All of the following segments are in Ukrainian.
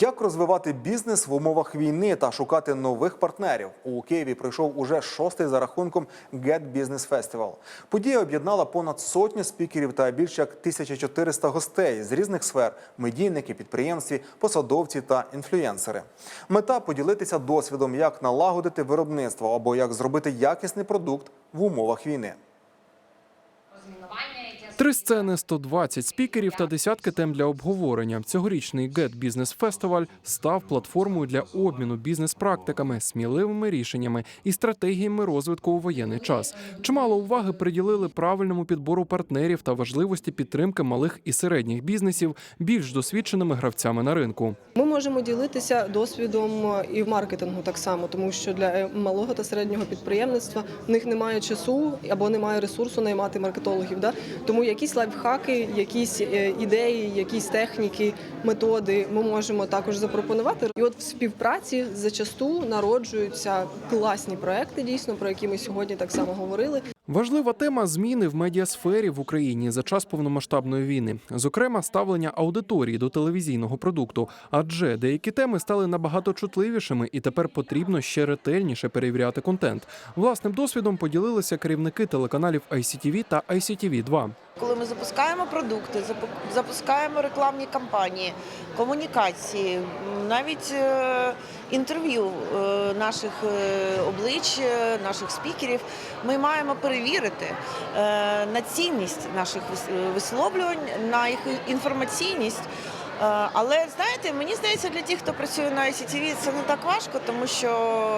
Як розвивати бізнес в умовах війни та шукати нових партнерів? У Києві пройшов уже шостий за рахунком Get Business Festival. Подія об'єднала понад сотню спікерів та більш як 1400 гостей з різних сфер: медійники, підприємстві, посадовці та інфлюєнсери. Мета поділитися досвідом, як налагодити виробництво або як зробити якісний продукт в умовах війни. Три сцени, 120 спікерів та десятки тем для обговорення. Цьогорічний Get Business Festival став платформою для обміну бізнес-практиками, сміливими рішеннями і стратегіями розвитку у воєнний час. Чимало уваги приділили правильному підбору партнерів та важливості підтримки малих і середніх бізнесів більш досвідченими гравцями на ринку. Ми можемо ділитися досвідом і в маркетингу так само, тому що для е, малого та середнього підприємництва в них немає часу або немає ресурсу наймати маркетологів. Да? Тому якісь лайфхаки, якісь е, ідеї, якісь техніки, методи ми можемо також запропонувати. І от в співпраці зачасту народжуються класні проекти, дійсно про які ми сьогодні так само говорили. Важлива тема зміни в медіасфері в Україні за час повномасштабної війни, зокрема ставлення аудиторії до телевізійного продукту. Адже деякі теми стали набагато чутливішими, і тепер потрібно ще ретельніше перевіряти контент. Власним досвідом поділилися керівники телеканалів ICTV та ICTV 2 Коли ми запускаємо продукти, запускаємо рекламні кампанії, комунікації, навіть е, інтерв'ю е, наших е, облич, наших спікерів, ми маємо перевірити на цінність наших висловлювань, на їх інформаційність. Але знаєте, мені здається, для тих, хто працює на ICTV, це не так важко, тому що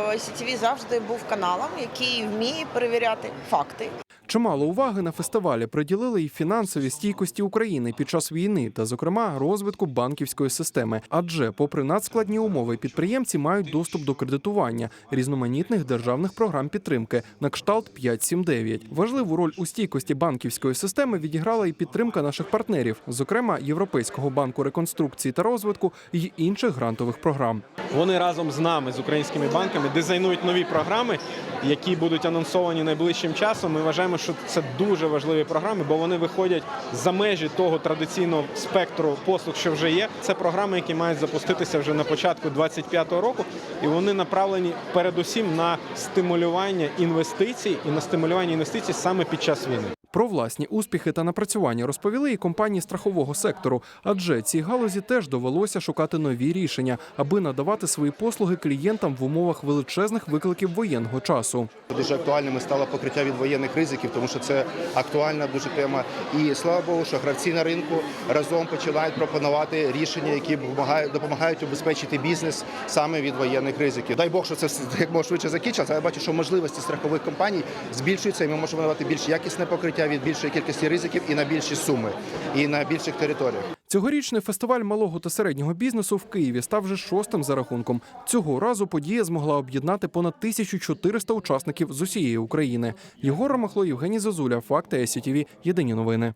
ICTV завжди був каналом, який вміє перевіряти факти. Чимало уваги на фестивалі приділили і фінансовій стійкості України під час війни, та, зокрема, розвитку банківської системи. Адже, попри надскладні умови, підприємці мають доступ до кредитування різноманітних державних програм підтримки на кшталт 5.7.9. Важливу роль у стійкості банківської системи відіграла і підтримка наших партнерів, зокрема Європейського банку реконструкції та розвитку і інших грантових програм. Вони разом з нами, з українськими банками, дизайнують нові програми, які будуть анонсовані найближчим часом. Ми вважаємо, що це дуже важливі програми, бо вони виходять за межі того традиційного спектру послуг, що вже є. Це програми, які мають запуститися вже на початку 2025 року, і вони направлені передусім на стимулювання інвестицій і на стимулювання інвестицій саме під час війни. Про власні успіхи та напрацювання розповіли і компанії страхового сектору, адже цій галузі теж довелося шукати нові рішення, аби надавати свої послуги клієнтам в умовах величезних викликів воєнного часу. Дуже актуальними стало покриття від воєнних ризиків, тому що це актуальна дуже тема. І слава Богу, що гравці на ринку разом починають пропонувати рішення, які допомагають, убезпечити бізнес саме від воєнних ризиків. Дай Бог, що це як можна швидше закінчиться. Я бачу, що можливості страхових компаній збільшуються, і ми можемо надавати більш якісне покриття від більшої кількості ризиків і на більші суми, і на більших територіях. Цьогорічний фестиваль малого та середнього бізнесу в Києві став вже шостим за рахунком. Цього разу подія змогла об'єднати понад 1400 учасників з усієї України. Єгор Ромахло, Євгеній Зозуля, Факти СІТІВІ. Єдині новини.